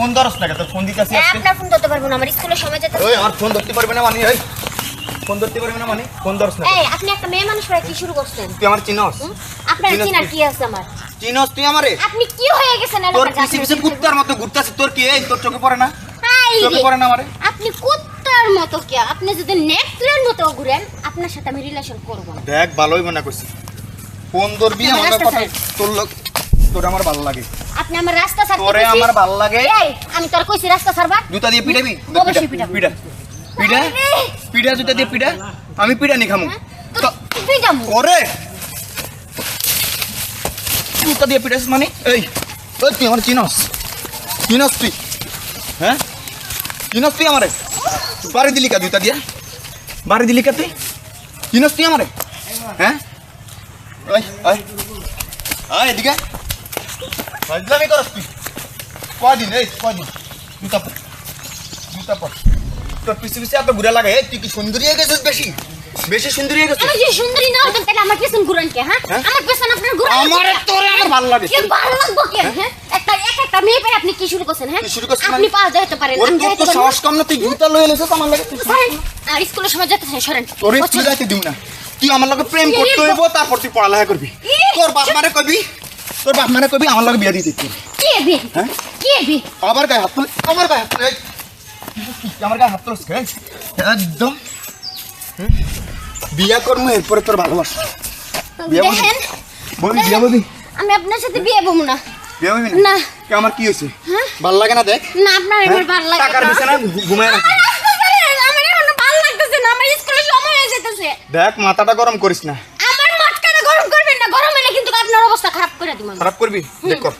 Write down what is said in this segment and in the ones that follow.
Phone ধরস না তোর phone দিতেছি হ্যাঁ, আজকে। আপনার ফোন ধরতে পারব না আমার স্কুলের সময় যেতে ওই আমার ফোন ধরতে পারবে না মানে ওই ফোন ধরতে পারবে না মানে ফোন ধরস না এই আপনি একটা মেয়ে মানুষ করে কি শুরু করছেন? তুই আমার চিনস? আপনার চিনার কি? আছে আমার? চিনস তুই আমারে? আপনি কি হয়ে গেছেন? তোর পিছে পিছে কুত্তার মতো ঘুরতাছিস তোর কি এই? তোর চোখে পড়ে না। চোখে পড়ে না আমারে? আপনি কুত্তার মতো কি? আপনি যদি নেকলের মতো ঘুরেন আপনার সাথে আমি রিলেশন করব দেখ ভালোই মনে করছিস ফোন ধরবি আমার কথা তোর লোক তোর আমার ভালো লাগে। আপনি আমার রাস্তা ছাড়তে তোরে? আমার ভালো লাগে। এই আমি তোর কইছি রাস্তা ছাড়বা? জুতা দিয়ে পিটাবি অবশ্যই পিটাবো। পিটা পিটা পিটা জুতা দিয়ে পিটা আমি পিটা নি খামু। হ্যাঁ? তুই যাব। ওরে! জুতা দিয়ে পিটাস মানে? এই ওই তুই আমার চিনস। চিনস তুই। হ্যাঁ? চিনস তুই আমারে। বাড়ি দিলি কা জুতা দিয়ে? বাড়ি দিলি কা তুই? চিনস তুই আমারে? হ্যাঁ? ওই ওই। এদিকে ফাজলামি করস তুই কদিন এই কদিন জুতা পর জুতা পর তোর পিছে পিছে এত ঘুরে লাগে তুই কি সুন্দরী হয়ে গেছিস বেশি বেশি সুন্দরী হয়ে গেছিস আমি সুন্দরী না হতাম তাহলে আমার পেছন ঘুরান কে হ্যাঁ? আমার পেছন আপনার ঘুরান আমারে তোরে আমার ভালো লাগে কি ভালো লাগবো কে হ্যাঁ একটা এক একটা মেয়ে পেয়ে আপনি কি শুরু করছেন হ্যাঁ শুরু করছেন আপনি? পাওয়া যেতে পারেন ওর যাইতে তো সাহস কম না তুই জুতা লয়ে এসেছিস আমার লাগে আর স্কুলের সময় যেতে চাই সরেন তোরে তুই যাইতে দিও না তুই আমার লগে প্রেম করতে হইব তারপর তুই পড়ালেখা করবি! তোর বাপ মারে কবি তোর বাপ মারে কবি আমার লগে বিয়া দিতে তুই কি এবি হ্যাঁ? কি এবি আবার গায়ে হাত আমার গায়ে হাত আমার গায়ে হাত তুলস? একদম। বিয়া করব এরপরে তোর ভালোবাসা। বিয়া? দেখেন। বিয়া বলবি আমি আপনার সাথে বিয়ে বমু না। বিয়া বলবি না। কে আমার কি হয়েছে? হ্যাঁ? ভালো লাগে না দেখ? না আপনার এবার ভালো লাগে টাকার না। বিছানা ঘুমায় আমার আমার না। আমার হয়ে দেখ মাথাটা গরম করিস না আমার মাঠখানা গরম করবেন না গরম হলে কিন্তু আপনার অবস্থা খারাপ করে দিব খারাপ করবি? দেখ কর।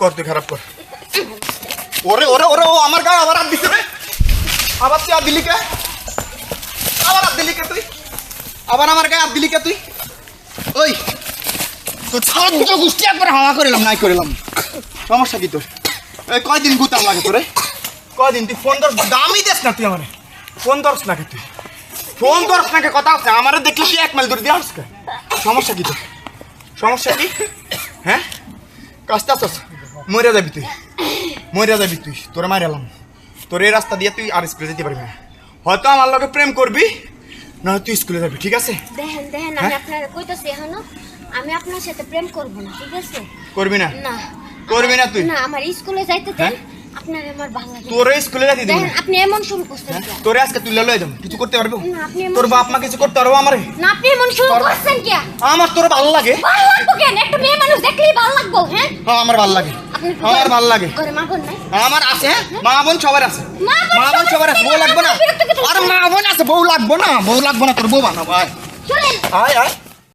কর তুই খারাপ কর। ওরে ওরে ওরে ও আমার গায়ে আবার হাত দিছে রে। আবার তুই হাত দিলি কে? আবার হাত দিলি কে তুই? আবার আমার গায়ে হাত দিলি কে তুই? ওই তোর সাহায্য গোষ্ঠী একবার হাওয়া করিলাম নাই করিলাম। সমস্যা কি তোর? এই কয়দিন গুতাম লাগে তোরে? কয়দিন? তুই ফোন ধর দামই দেস না তুই আমার। ফোন ধরস না কে তুই? ফোন ধরস না কে? কথা আছে আমারে দেখলে তুই এক মাইল দূরে দিয়ে আসস কে? সমস্যা কি তোর? সমস্যা কি? হ্যাঁ? কাজটা আসস মরিয়া যাবি তুই। মরিয়া যাবি তুই। তোরে মারিয়ালাম তোর এই রাস্তা দিয়ে তুই আর স্কুলে যেতে পারবি না। হয়তো আমার লোকে প্রেম করবি না তুই স্কুলে যাবি ঠিক আছে? দেখেন দেখেন আমি হ্যাঁ? আপনার কইতাছি এখনও আমি আপনার সাথে প্রেম করব না ঠিক আছে? করবি না? না। করবি না তুই? না আমার স্কুলে যাইতে হ্যাঁ? আপনার আমার ভালো লাগে তোরে স্কুলে দিবি। আপনি এমন শুরু করছেন হ্যাঁ? তোরে আজকে তুই লয়ে যাব। কিছু করতে পারব? না, আপনি তোর বাপ মা কিছু করতে পারব আমারে? না আপনি এমন শুরু করছেন কে আমার তোর ভালো লাগে। ভালো লাগবো কেন? একটা মেয়ে মানুষ দেখলেই ভালো লাগবো হ্যাঁ? হ্যাঁ আমার ভালো লাগে। আমার ভালো লাগে। ঘরে মা বোন নাই? আমার আছে হ্যাঁ? মা বোন সবার আছে। মা বোন সবার আছে বউ লাগবে না। আরে মা বোন আছে বউ লাগবো না বউ লাগবো না তোর বউ বানাবো আয়। আয় আয়।